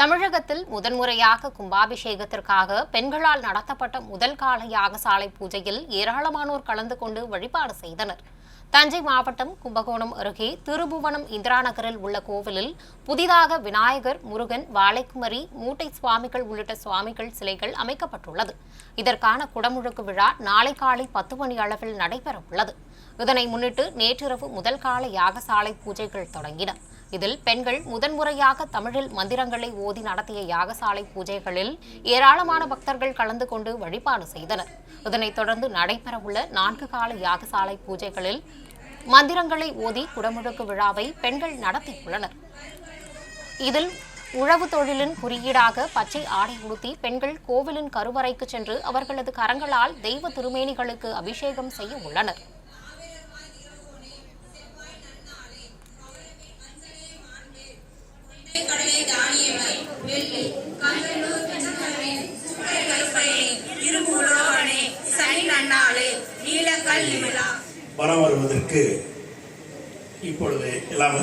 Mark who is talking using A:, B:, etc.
A: தமிழகத்தில் முதன்முறையாக கும்பாபிஷேகத்திற்காக பெண்களால் நடத்தப்பட்ட முதல் கால யாகசாலை பூஜையில் ஏராளமானோர் கலந்து கொண்டு வழிபாடு செய்தனர். தஞ்சை மாவட்டம் கும்பகோணம் அருகே திருபுவனம் இந்திரா நகரில் உள்ள கோவிலில் புதிதாக விநாயகர் முருகன் வாழைக்குமரி மூட்டை சுவாமிகள் உள்ளிட்ட சுவாமிகள் சிலைகள் அமைக்கப்பட்டுள்ளது. இதற்கான குடமுழுக்கு விழா நாளை காலை பத்து மணி அளவில் நடைபெற உள்ளது இதனை முன்னிட்டு நேற்றிரவு முதல் கால யாகசாலை பூஜைகள் தொடங்கின. இதில் பெண்கள் முதன்முறையாக தமிழில் மந்திரங்களை ஓதி நடத்திய யாகசாலை பூஜைகளில் ஏராளமான பக்தர்கள் கலந்து கொண்டு வழிபாடு செய்தனர். இதனைத் தொடர்ந்து நடைபெறவுள்ள நான்கு கால யாகசாலை பூஜைகளில் மந்திரங்களை ஓதி குடமுழுக்கு விழாவை பெண்கள் நடத்தியுள்ளனர். இதில் உழவு தொழிலின் குறியீடாக பச்சை ஆடை உடுத்தி பெண்கள் கோவிலின் கருவறைக்கு சென்று அவர்களது கரங்களால் தெய்வ திருமேனிகளுக்கு அபிஷேகம் செய்ய உள்ளனர்.
B: இரும்பு உலோகனே சனி நன்னாளே நீலக்கல் நிமிழா
C: வரம் வருவதற்கு இப்பொழுது எல்லாம்